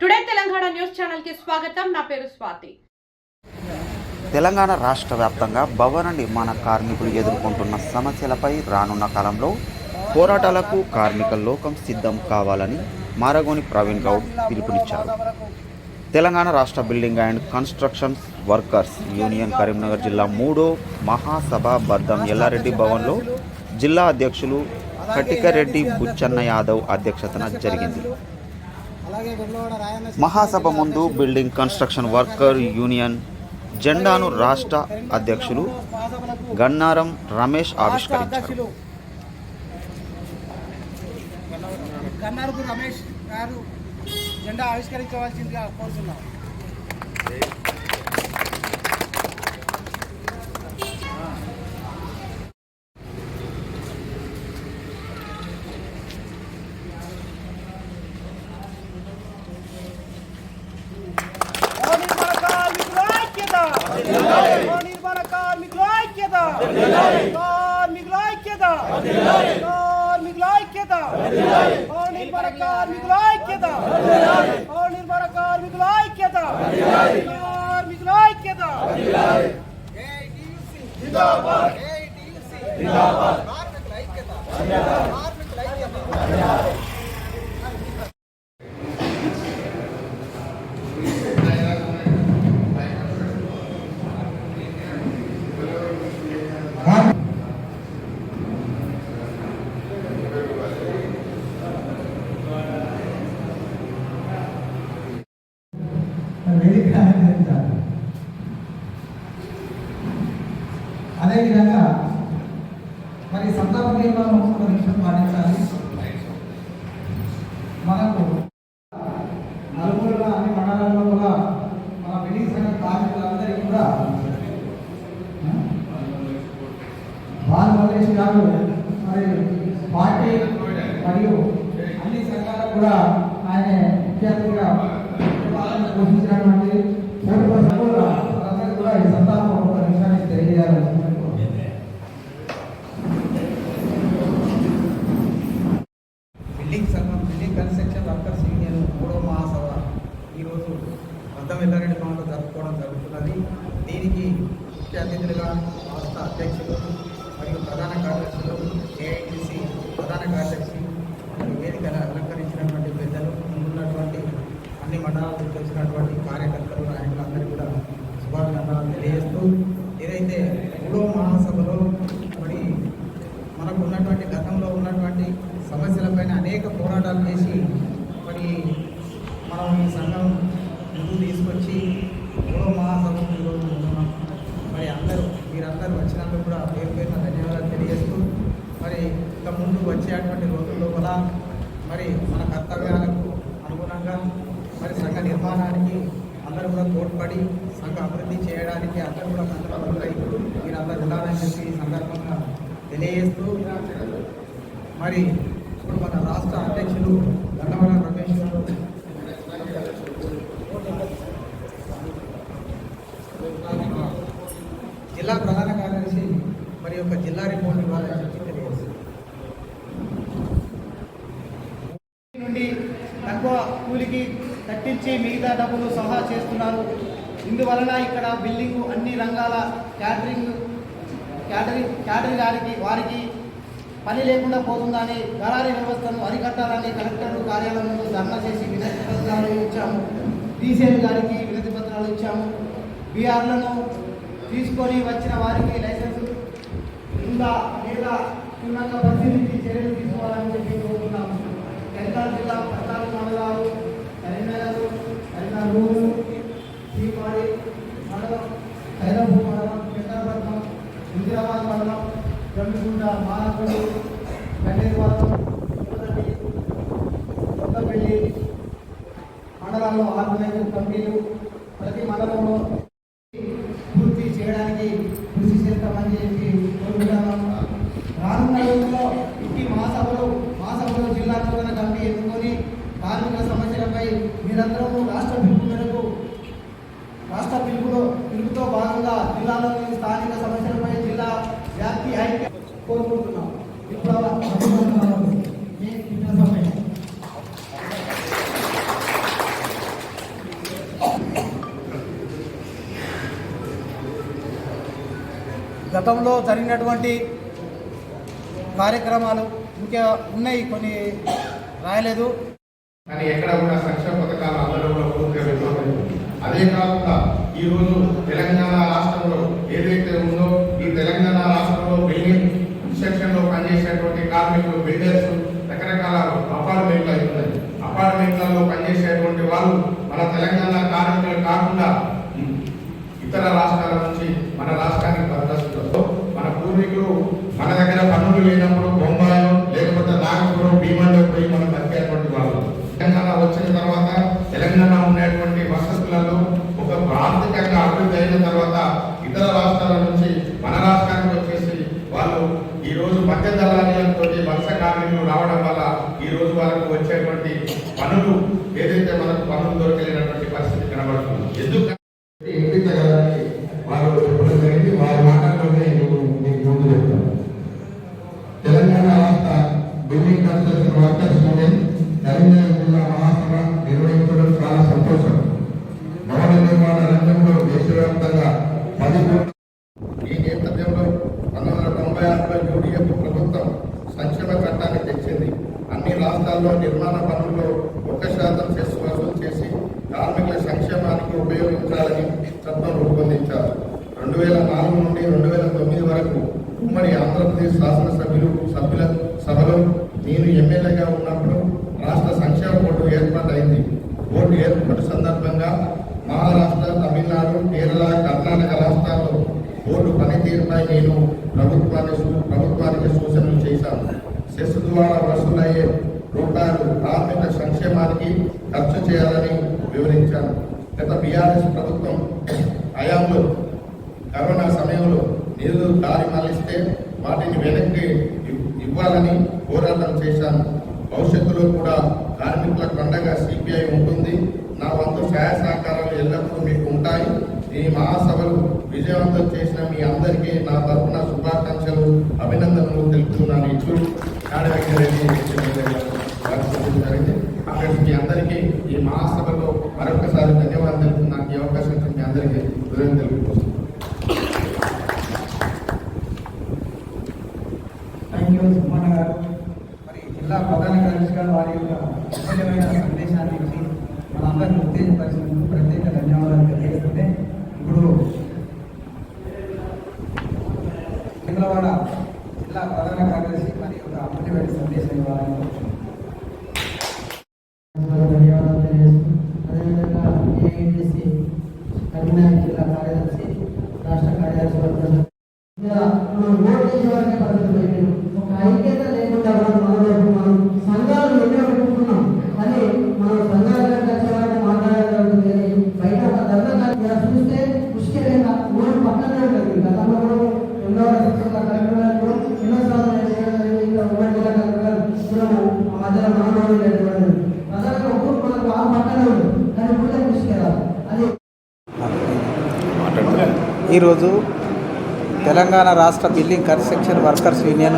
Today Telangana news ఛానల్కి స్వాగతం. నా పేరు స్వాతి. తెలంగాణ రాష్ట్ర వ్యాప్తంగా భవన నిర్మాణ కార్మికులు ఎదుర్కొంటున్న సమస్యలపై రానున్న కాలంలో పోరాటాలకు కార్మిక లోకం సిద్ధం కావాలని మారగోని ప్రవీణ్ గౌడ్ పిలుపునిచ్చారు. తెలంగాణ రాష్ట్ర building and constructions workers union Karimnagar జిల్లా మూడో మహాసభ బర్దం ఎల్లారెడ్డి భవన్లో జిల్లా అధ్యక్షులు కటికరెడ్డి బుచ్చన్న యాదవ్ అధ్యక్షతన జరిగింది. మహాసభ ముందు బిల్డింగ్ కన్స్ట్రక్షన్ వర్కర్ యూనియన్ జెండాను రాష్ట్ర అధ్యక్షులు గన్నారం రమేష్ ఆవిష్కరించారు. గన్నారపు రమేష్ గారు జెండా ఆవిష్కరించవలసిందిగా కోరుతున్నాం నిర్మాణ కార్మికుల ఐక్యత నిర్మాణ కార్మికుల ఐక్యత కార్మికుల ఐక్యత కార్మికుల ఐక్యత నిర్మాణ కార్మికుల ఐక్యత నిర్మాణ కార్మికుల ఐక్యత కార్మికుల ఐక్యత వేదిక అలంకరించాలి అదేవిధంగా మరి సంతాప నియమాలను ఒక నిమిషం పాటించాలి మనకు నలుగురుల అన్ని మండలాల్లో కూడా మన బిల్డింగ్ సంఘ కార్మికులందరికీ కూడా భారత మల్లేష్ గారు మరి పార్టీ మరియు అన్ని సంఘాలకు కూడా ఆయన ముఖ్య అతిథిగా పోషించినటువంటి కూడా ఈ సంతాపం ఒక విషయాన్ని తెలియజేయాలని బిల్డింగ్ సంఘం బిల్డింగ్ కన్స్ట్రక్షన్ వర్కర్స్ యూనియన్ మూడో మహాసభ ఈరోజు అద్దం ఎల్లారెడ్డి భవన్లో జరుపుకోవడం జరుగుతున్నది దీనికి ముఖ్య అతిథులుగా రాష్ట్ర అధ్యక్షులు మరియు ప్రధాన కార్యదర్శులు ఏఐటీసీ ప్రధాన కార్యదర్శి మరియు వేదికను అలంకరించినటువంటి పెద్దలు ముందున్నటువంటి అన్ని మండలాల నుంచి వచ్చినటువంటి కార్యకర్తలు నాయకులందరికీ కూడా శుభాభినందనాలు తెలియజేస్తూ ఏదైతే మూడో మహాసభలో మరి మనకు ఉన్నటువంటి గతంలో ఉన్నటువంటి సమస్యలపైన అనేక పోరాటాలు చేసి మరి మనం ఈ సంఘం ముందుకు తీసుకొచ్చి మూడో మహాసభ ఈరోజు ఉంటున్నాం మరి అందరూ మీరందరూ వచ్చినందుకు కూడా పేరు పేరున ధన్యవాదాలు తెలియజేస్తూ మరి ఇక ముందు వచ్చేటువంటి రోజుల్లో కూడా మరి మన కర్తవ్యాలకు అనుగుణంగా మరి సంఘ నిర్మాణానికి అందరూ కూడా తోడ్పడి సంఘ అభివృద్ధి చేయడానికి అందరూ కూడా సందర్భంలో మీరందరూ ఉండాలని చెప్పి ఈ సందర్భంగా తెలియజేస్తూ మరి ఇప్పుడు మన రాష్ట్ర అధ్యక్షులు గన్నవరం రమేష్ గారు జిల్లా ప్రధాన కార్యదర్శి మరి యొక్క జిల్లా రిపోర్ట్ ఇవ్వాలని చెప్పి తెలియజేస్తారు నుండి తక్కువ కూలికి కట్టించి మిగతా డబ్బులు సహా చేస్తున్నారు. ఇందువలన ఇక్కడ బిల్డింగ్ అన్ని రంగాల క్యాటరింగ్ క్యాటరింగ్ క్యాటరింగ్ గారికి వారికి పని లేకుండా పోతుందని దళారీ వ్యవస్థను అరికట్టాలని కలెక్టర్ కార్యాలయం ముందు ధర్నా చేసి వినతి పత్రాలు ఇచ్చాము. డీసీఎల్ గారికి వినతి పత్రాలు ఇచ్చాము. బీఆర్లను తీసుకొని వచ్చిన వారికి లైసెన్స్ ఉందా లేదా క్షుణ్ణంగా పరిశీలించి చర్యలు తీసుకోవాలని చెప్పి కోరుతున్నాము. తెలంగాణ జిల్లా పద్నాలుగు మండలాలు కరీంనగర్ కరీంనగర్ శ్రీపాడి మండలం ఖైరాపూర్ మండలం పెద్దపట్నం ఇందిరాబాద్ మండలం గమ్మిగుంట మానకొండ రాష్ట్ర పిలుపులో పిలుపుతో భాగంగా జిల్లాలోని స్థానిక సమస్యలపై జిల్లా వ్యాప్తి ఐక్య కోరుకుంటున్నాం. గతంలో జరిగినటువంటి కార్యక్రమాలు ఇంకా ఉన్నాయి కొన్ని రాయలేదు. కానీ ఎక్కడ కూడా సంక్షేమ పథకాలు అందరూ కూడా పూర్తిగా అదే కాకుండా ఈరోజు తెలంగాణ రాష్ట్ర ఏదైతే ఉందో ఈ తెలంగాణ రాష్ట్రంలో బిల్డింగ్ కన్స్ట్రక్షన్లో పనిచేసేటువంటి కార్మికులు బిల్డర్స్ రకరకాల అపార్ట్మెంట్లు అవుతున్నాయి అపార్ట్మెంట్లలో పనిచేసేటువంటి వాళ్ళు మన తెలంగాణ కార్మికులు కాకుండా ఇతర రాష్ట్రాల నుంచి మన రాష్ట్రానికి బదలాస్తున్నారు మన పూర్వీకులు మన దగ్గర పన్నులు లేనప్పుడు బొంబాయిలో లేకపోతే నాగపురం భీమంలో పోయి మనం బతికేటువంటి వాళ్ళు తెలంగాణ వచ్చిన తర్వాత తెలంగాణ ఉన్నటువంటి వసతులలో ఒక ఆర్థికంగా అభివృద్ధి అయిన తర్వాత ఇతర రాష్ట్రాల నుంచి మన రాష్ట్రానికి వచ్చేసి వాళ్ళు ఈ రోజు మధ్య దళాలతో వలస కార్మికులు రావడం వల్ల ఈ రోజు వాళ్ళకు వచ్చేటువంటి పనులు ఏదైతే మనకు పనులు దొరకలేనటువంటి పరిస్థితి కనబడుతుంది. ఎందుకు ఎంపికగలని వారు చెప్పడం జరిగింది వారి మాటల్లోనే మీకు ముందు చెప్తాను. తెలంగాణ రాష్ట్ర building construction workers union Karimnagar జిల్లా మహాసభ నిర్వహించడం చాలా సంతోషం. భవన నిర్మాణ రంగంలో దేశవ్యాప్తంగా పది ఈ నేపథ్యంలో పంతొమ్మిది వందల తొంభై ఆరులో యూడిఎఫ్ ప్రభుత్వం సంక్షేమ చట్టాన్ని ప్రాంతాల్లో రాష్ట్రాల్లో నిర్మాణ పనుల్లో ఒక్క శాతం సెస్ వసూలు చేసి కార్మికుల సంక్షేమానికి ఉపయోగించాలని చట్టం రూపొందించారు. రెండు వేల నాలుగు నుండి రెండు వేల తొమ్మిది వరకు ఉమ్మడి ఆంధ్రప్రదేశ్ శాసనసభ్యులు సభ్యుల సభలో నేను ఎమ్మెల్యేగా ఉన్నప్పుడు రాష్ట్ర సంక్షేమ బోర్డు ఏర్పాటైంది. బోర్డు ఏర్పాటు సందర్భంగా మహారాష్ట్ర తమిళనాడు కేరళ కర్ణాటక రాష్ట్రాల్లో బోర్డు పనితీరుపై నేను ప్రభుత్వాన్ని ప్రభుత్వానికి సూచనలు చేశాను. సెస్ ద్వారా వసూలయ్యే రూపాయలు కార్మిక సంక్షేమానికి ఖర్చు చేయాలని వివరించాను గత బీఆర్ఎస్ ప్రభుత్వం హయాంలో కరోనా సమయంలో నిధులు దారి మళ్ళిస్తే వాటిని వెనక్కి ఇవ్వాలని పోరాటం చేశాను. భవిష్యత్తులో కూడా కార్మికులకు అండగా సిపిఐ ఉంటుంది. నా వంతు సహాయ సహకారాలు ఎల్లప్పుడూ మీకు ఉంటాయి. ఈ మహాసభలు విజయవంతం చేసిన మీ అందరికీ నా తరఫున శుభాకాంక్షలు అభినందనలు తెలుపుతున్నాను. ఇట్లు నాడవెంకరెడ్డి జరిగింది అక్కడ మీ అందరికీ ఈ మహాసభలో మరొకసారి ధన్యవాదాలు తెలుపుతూ నాకు ఈ అవకాశం ఇచ్చిన మీ అందరికీ హృదయం తెలుపుతున్నాను థ్యాంక్ యూ సుమన్ గారు మరి జిల్లా ప్రధాన కార్యదర్శి గారు వారి యొక్క అమూల్యమైన సందేశాన్ని ఇచ్చి మనందరినీ ఉత్తేజపరిచినందుకు ప్రత్యేక ధన్యవాదాలు తెలియజేస్తుంటే ఇప్పుడు చంద్రవాడ జిల్లా ప్రధాన కార్యదర్శి మరి యొక్క అమూల్యమైన సందేశం ఇవ్వాలని కోరుతున్నాను. ధన్యవాదాలు తెలియజేస్తూ అదేవిధంగా కరీంనగర్ జిల్లా కార్యదర్శి రాష్ట్ర కార్యదర్శి ఈరోజు తెలంగాణ రాష్ట్ర బిల్డింగ్ కన్స్ట్రక్షన్ వర్కర్స్ యూనియన్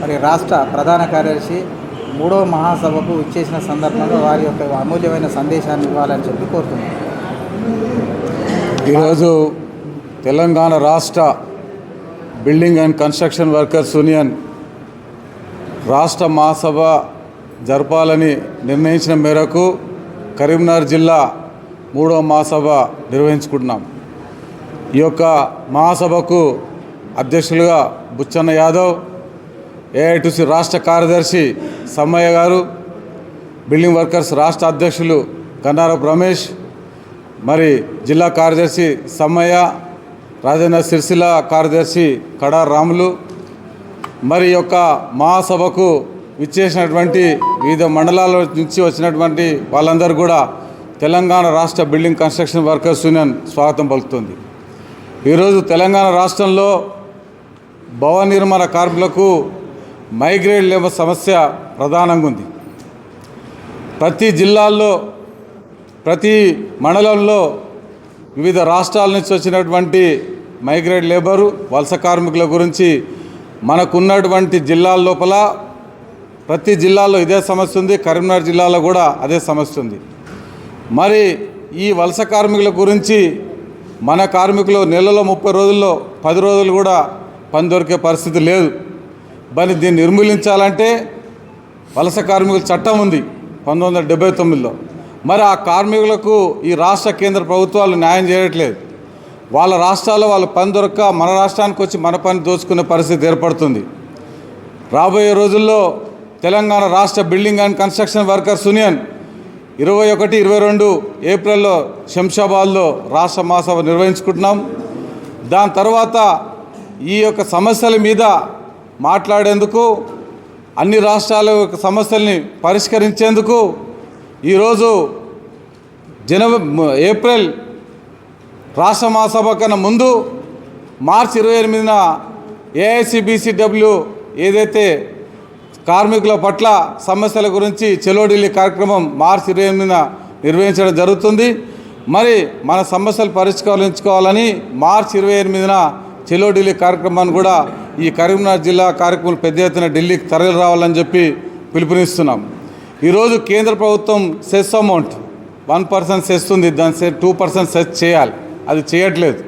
మరి రాష్ట్ర ప్రధాన కార్యదర్శి మూడో మహాసభకు ఇచ్చేసిన సందర్భంగా వారి యొక్క అమూల్యమైన సందేశాన్ని ఇవ్వాలని చెప్పి కోరుతున్నాను. ఈరోజు తెలంగాణ రాష్ట్ర building and construction workers union రాష్ట్ర మహాసభ జరపాలని నిర్ణయించిన మేరకు కరీంనగర్ జిల్లా మూడో మహాసభ నిర్వహించుకుంటున్నాం. ఈ యొక్క మహాసభకు అధ్యక్షులుగా బుచ్చన్న యాదవ్ ఏఐటిసి రాష్ట్ర కార్యదర్శి సమ్మయ్య గారు బిల్డింగ్ వర్కర్స్ రాష్ట్ర అధ్యక్షులు గన్నారపు రమేష్ మరి జిల్లా కార్యదర్శి సమ్మయ్య రాజన్న సిరిసిల్ల కార్యదర్శి కడా రాములు మరి యొక్క మహాసభకు విచ్చేసినటువంటి వివిధ మండలాల నుంచి వచ్చినటువంటి వాళ్ళందరూ కూడా తెలంగాణ రాష్ట్ర బిల్డింగ్ కన్స్ట్రక్షన్ వర్కర్స్ యూనియన్ స్వాగతం పలుకుతుంది. ఈరోజు తెలంగాణ రాష్ట్రంలో భవన నిర్మాణ కార్మికులకు మైగ్రేట్ లేబర్ సమస్య ప్రధానంగా ఉంది. ప్రతి జిల్లాల్లో ప్రతి మండలంలో వివిధ రాష్ట్రాల నుంచి వచ్చినటువంటి మైగ్రేట్ లేబరు వలస కార్మికుల గురించి మనకున్నటువంటి జిల్లాల లోపల ప్రతి జిల్లాలో ఇదే సమస్య ఉంది. కరీంనగర్ జిల్లాలో కూడా అదే సమస్య ఉంది. మరి ఈ వలస కార్మికుల గురించి మన కార్మికులు నెలలో ముప్పై రోజుల్లో పది రోజులు కూడా పని దొరికే పరిస్థితి లేదు. మరి దీన్ని నిర్మూలించాలంటే వలస కార్మికుల చట్టం ఉంది పంతొమ్మిది వందల డెబ్బై తొమ్మిదిలో. మరి ఆ కార్మికులకు ఈ రాష్ట్ర కేంద్ర ప్రభుత్వాలు న్యాయం చేయట్లేదు. వాళ్ళ రాష్ట్రాల్లో వాళ్ళ పని దొరక్క మన రాష్ట్రానికి వచ్చి మన పని దోచుకునే పరిస్థితి ఏర్పడుతుంది. రాబోయే రోజుల్లో తెలంగాణ రాష్ట్ర building and construction workers union ఇరవై ఒకటి ఇరవై రెండు ఏప్రిల్లో శంషాబాద్లో రాష్ట్ర మహాసభ నిర్వహించుకుంటున్నాం. దాని తర్వాత ఈ యొక్క సమస్యల మీద మాట్లాడేందుకు అన్ని రాష్ట్రాల యొక్క సమస్యల్ని పరిష్కరించేందుకు ఈరోజు జనవరి ఏప్రిల్ రాష్ట్ర మహాసభ కన్నా ముందు మార్చి ఇరవై ఎనిమిదిన ఏఐసిబిసిడబ్ల్యూ ఏదైతే కార్మికుల పట్ల సమస్యల గురించి చెలోఢిల్లీ కార్యక్రమం మార్చి ఇరవై ఎనిమిదిన నిర్వహించడం జరుగుతుంది. మరి మన సమస్యలు పరిష్కరించుకోవాలని మార్చి ఇరవై ఎనిమిదిన చెలో ఢిల్లీ కార్యక్రమాన్ని కూడా ఈ కరీంనగర్ జిల్లా కార్యక్రమం పెద్ద ఎత్తున ఢిల్లీకి తరలి రావాలని చెప్పి పిలుపునిస్తున్నాం. ఈరోజు కేంద్ర ప్రభుత్వం cess amount one percent cess ఉంది. దాని సెస్ టూ పర్సెంట్ సెస్ చేయాలి. అది చేయట్లేదు.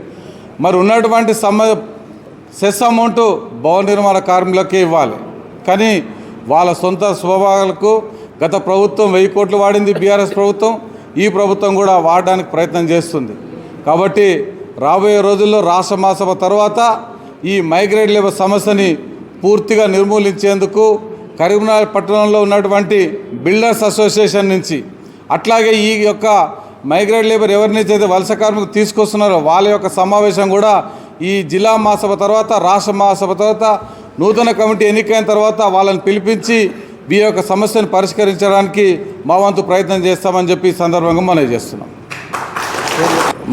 మరి ఉన్నటువంటి సమ సెస్ అమౌంట్ భవన నిర్మాణ కార్మికులకే ఇవ్వాలి. కానీ వాళ్ళ సొంత స్వభావాలకు గత ప్రభుత్వం వెయ్యి కోట్లు వాడింది బీఆర్ఎస్ ప్రభుత్వం ఈ ప్రభుత్వం కూడా వాడడానికి ప్రయత్నం చేస్తుంది. కాబట్టి రాబోయే రోజుల్లో రాష్ట్ర మహాసభ తర్వాత ఈ మైగ్రేట్ లేబర్ సమస్యని పూర్తిగా నిర్మూలించేందుకు కరీంనగర్ పట్టణంలో ఉన్నటువంటి బిల్డర్స్ అసోసియేషన్ నుంచి అట్లాగే ఈ యొక్క మైగ్రేట్ లేబర్ ఎవరినైతే అయితే వలస కార్మికులు తీసుకొస్తున్నారో వాళ్ళ యొక్క సమావేశం కూడా ఈ జిల్లా మహాసభ తర్వాత రాష్ట్ర మహాసభ తర్వాత నూతన కమిటీ ఎన్నికైన తర్వాత వాళ్ళని పిలిపించి మీ యొక్క సమస్యను పరిష్కరించడానికి మా వంతు ప్రయత్నం చేస్తామని చెప్పి సందర్భంగా మనం చేస్తున్నాం.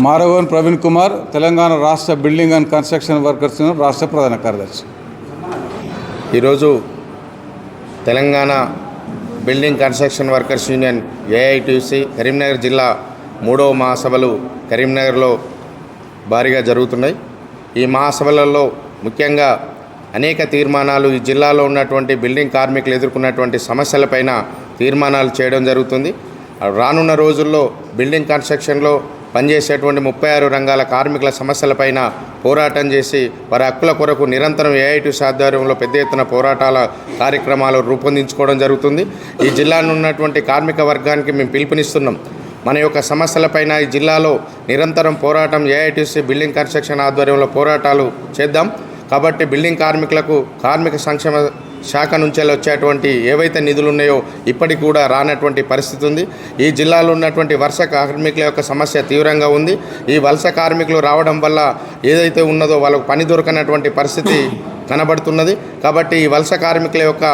మారవన్ ప్రవీణ్ కుమార్ తెలంగాణ రాష్ట్ర బిల్డింగ్ అండ్ కన్స్ట్రక్షన్ వర్కర్స్ రాష్ట్ర ప్రధాన కార్యదర్శి. ఈరోజు Telangana building construction workers union AITC Karimnagar జిల్లా మూడవ మహాసభలు కరీంనగర్లో భారీగా జరుగుతున్నాయి. ఈ మహాసభలలో ముఖ్యంగా అనేక తీర్మానాలు ఈ జిల్లాలో ఉన్నటువంటి బిల్డింగ్ కార్మికులు ఎదుర్కొన్నటువంటి సమస్యలపైన తీర్మానాలు చేయడం జరుగుతుంది. రానున్న రోజుల్లో బిల్డింగ్ కన్స్ట్రక్షన్లో పనిచేసేటువంటి ముప్పై ఆరు రంగాల కార్మికుల సమస్యలపైన పోరాటం చేసి వారి హక్కుల కొరకు నిరంతరం ఏఐటి ఆధ్వర్యంలో పెద్ద ఎత్తున పోరాటాల కార్యక్రమాలు రూపొందించుకోవడం జరుగుతుంది. ఈ జిల్లాను ఉన్నటువంటి కార్మిక వర్గానికి మేము పిలుపునిస్తున్నాం. మన యొక్క సమస్యలపైన ఈ జిల్లాలో నిరంతరం పోరాటం ఏఐటీసీ బిల్డింగ్ కన్స్ట్రక్షన్ ఆధ్వర్యంలో పోరాటాలు చేద్దాం. కాబట్టి బిల్డింగ్ కార్మికులకు కార్మిక సంక్షేమ శాఖ నుంచి వచ్చేటువంటి ఏవైతే నిధులు ఉన్నాయో ఇప్పటికి కూడా రానటువంటి పరిస్థితి ఉంది. ఈ జిల్లాలో ఉన్నటువంటి వలస కార్మికుల యొక్క సమస్య తీవ్రంగా ఉంది. ఈ వలస కార్మికులు రావడం వల్ల ఏదైతే ఉన్నదో వాళ్ళకు పని దొరకనటువంటి పరిస్థితి కనబడుతున్నది. కాబట్టి ఈ వలస కార్మికుల యొక్క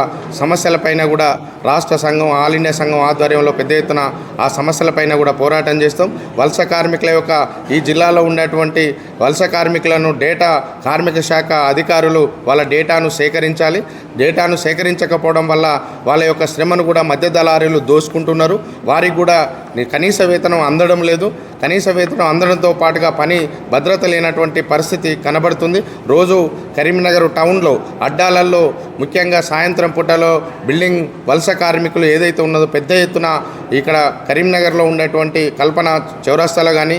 సమస్యలపైన కూడా రాష్ట్ర సంఘం ఆల్ ఇండియా సంఘం ఆధ్వర్యంలో పెద్ద ఎత్తున ఆ సమస్యలపైన కూడా పోరాటం చేస్తాం. వలస కార్మికుల యొక్క ఈ జిల్లాలో ఉన్నటువంటి వలస కార్మికులను డేటా కార్మిక శాఖ అధికారులు వాళ్ళ డేటాను సేకరించాలి. డేటాను సేకరించకపోవడం వల్ల వాళ్ళ యొక్క శ్రమను కూడా మధ్య దళారీలు దోసుకుంటున్నారు వారికి కూడా కనీస వేతనం అందడం లేదు. కనీస వేతనం అందడంతో పాటుగా పని భద్రత లేనటువంటి పరిస్థితి కనబడుతుంది. రోజు కరీంనగర్ టౌన్లో అడ్డాలలో ముఖ్యంగా సాయంత్రం పూటలో బిల్డింగ్ వలస కార్మికులు ఏదైతే ఉన్నదో పెద్ద ఎత్తున ఇక్కడ కరీంనగర్లో ఉండేటువంటి కల్పన చౌరస్తాలో కానీ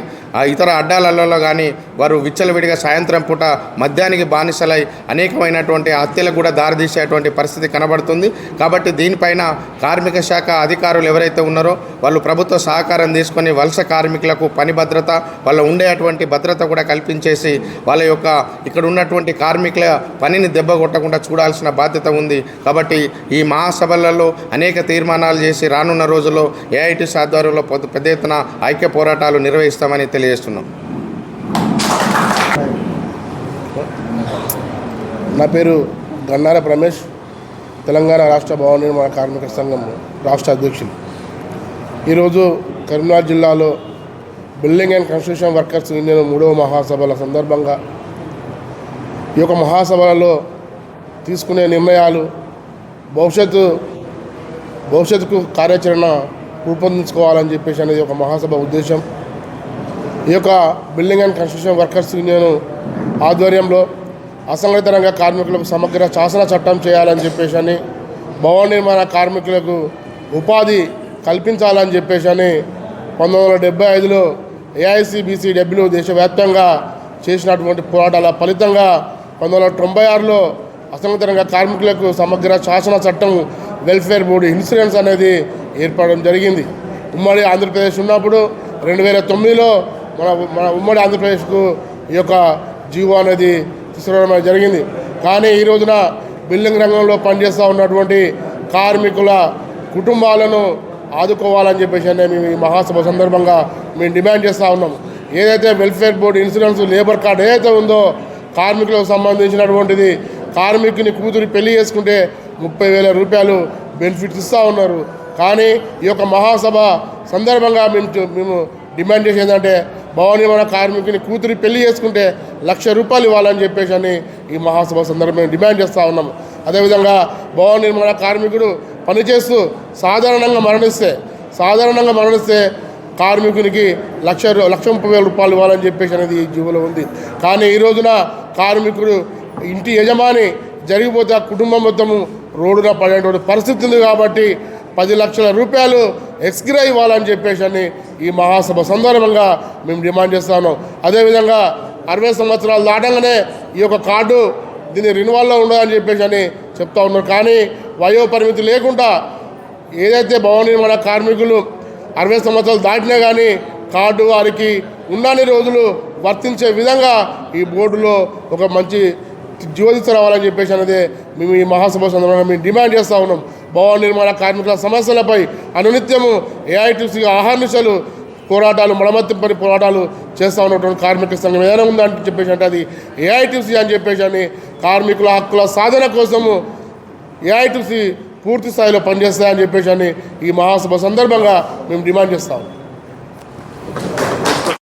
ఇతర అడ్డాలలో కానీ వారు విచ్చలవిడిగా సాయంత్రం పూట మద్యానికి బానిసలై అనేకమైనటువంటి హత్యలకు కూడా దారితీసేటువంటి పరిస్థితి కనబడుతుంది. కాబట్టి దీనిపైన కార్మిక శాఖ అధికారులు ఎవరైతే ఉన్నారో వాళ్ళు ప్రభుత్వ సహకారం తీసుకొని వలస కార్మికులకు పని భద్రత వాళ్ళ ఉండేటువంటి భద్రత కూడా కల్పించేసి వాళ్ళ యొక్క ఇక్కడ ఉన్నటువంటి కార్మికుల పనిని దెబ్బ కొట్టకుండా చూడాల్సిన బాధ్యత ఉంది. కాబట్టి ఈ మహాసభలలో అనేక తీర్మానాలు చేసి రానున్న రోజుల్లో ఏఐటీసీ ఆధ్వర్యంలో పెద్ద ఎత్తున ఐక్య పోరాటాలు నిర్వహిస్తామని తెలియజేస్తున్నాం. నా పేరు గన్నార రమేష్. తెలంగాణ రాష్ట్ర భవన నిర్మాణ కార్మిక సంఘం రాష్ట్ర అధ్యక్షులు. ఈరోజు కరీంనగర్ జిల్లాలో building and construction workers union మూడవ మహాసభల సందర్భంగా ఈ యొక్క మహాసభలలో తీసుకునే నిర్ణయాలు భవిష్యత్తు భవిష్యత్తుకు కార్యాచరణ రూపొందించుకోవాలని చెప్పేసి అనేది ఒక మహాసభ ఉద్దేశం. ఈ యొక్క building and construction workers union ఆధ్వర్యంలో అసంఘటిత రంగ కార్మికులకు సమగ్ర శాసన చట్టం చేయాలని చెప్పేసి అని భవన నిర్మాణ కార్మికులకు ఉపాధి కల్పించాలని చెప్పేసి అని పంతొమ్మిది వందల డెబ్బై ఐదులో ఏఐసిబిసి డబ్ల్యూ దేశవ్యాప్తంగా చేసినటువంటి పోరాటాల ఫలితంగా పంతొమ్మిది వందల తొంభై ఆరులో అసంఘటిత రంగ కార్మికులకు సమగ్ర శాసన చట్టం వెల్ఫేర్ బోర్డు ఇన్సూరెన్స్ అనేది ఏర్పడడం జరిగింది. ఉమ్మడి ఆంధ్రప్రదేశ్ ఉన్నప్పుడు రెండు వేల తొమ్మిదిలో మన మన ఉమ్మడి ఆంధ్రప్రదేశ్కు ఈ యొక్క జీవో అనేది తీసుకురావడం అనేది జరిగింది. కానీ ఈ రోజున బిల్డింగ్ రంగంలో పనిచేస్తూ ఉన్నటువంటి కార్మికుల కుటుంబాలను ఆదుకోవాలని చెప్పేసి అనే మేము ఈ మహాసభ సందర్భంగా మేము డిమాండ్ చేస్తూ ఉన్నాం. ఏదైతే welfare board insurance labour card ఏదైతే ఉందో కార్మికులకు సంబంధించినటువంటిది కార్మికుని కూతురి పెళ్ళి చేసుకుంటే ముప్పై వేల రూపాయలు బెనిఫిట్స్ ఇస్తూ ఉన్నారు. కానీ ఈ యొక్క మహాసభ సందర్భంగా మేము చూ- మేము డిమాండ్ చేసేది ఏంటంటే కార్మికుని కూతురి పెళ్ళి చేసుకుంటే లక్ష రూపాయలు ఇవ్వాలని చెప్పేసి అని ఈ మహాసభ సందర్భంగా డిమాండ్ చేస్తూ ఉన్నాం. అదేవిధంగా భవన నిర్మాణ కార్మికుడు పనిచేస్తూ సాధారణంగా మరణిస్తే సాధారణంగా మరణిస్తే కార్మికునికి లక్ష లక్ష ముప్పై వేల రూపాయలు ఇవ్వాలని చెప్పేసి అనేది ఈ జీవోలో ఉంది. కానీ ఈ రోజున కార్మికుడు ఇంటి యజమాని జరిగిపోతే ఆ కుటుంబం మొత్తము రోడ్డున పడేటువంటి పరిస్థితి ఉంది కాబట్టి పది లక్షల రూపాయలు ఎక్స్గ్రా ఇవ్వాలని చెప్పేసి అని ఈ మహాసభ సందర్భంగా మేము డిమాండ్ చేస్తాను అదేవిధంగా అరవై సంవత్సరాలు దాటంగానే ఈ యొక్క కార్డు దీన్ని రినువల్లో ఉండదని చెప్పేసి అని చెప్తా ఉన్నారు. కానీ వయో పరిమితి లేకుండా ఏదైతే భవన నిర్మాణ కార్మికులు అరవై సంవత్సరాలు దాటినా కానీ కార్డు వారికి ఉన్నన్ని రోజులు వర్తించే విధంగా ఈ బోర్డులో ఒక మంచి జ్యోతిత రావాలని చెప్పేసి అనేది మేము ఈ మహాసభ సందర్భంగా మేము డిమాండ్ చేస్తూ ఉన్నాం. భవన నిర్మాణ కార్మికుల సమస్యలపై అనునిత్యము ఏఐటీసీ ఆహార్నిశలు పోరాటాలు మడమత్తిపని పోరాటాలు చేస్తూ ఉన్నటువంటి కార్మిక సంఘం ఏదైనా ఉందని చెప్పేసి అంటే అది ఏఐటీసీ అని చెప్పేసి అని కార్మికుల హక్కుల సాధన కోసము ఏఐటీసీ పూర్తి స్థాయిలో పనిచేస్తాయని చెప్పేసి అని ఈ మహాసభ సందర్భంగా మేము డిమాండ్ చేస్తాం.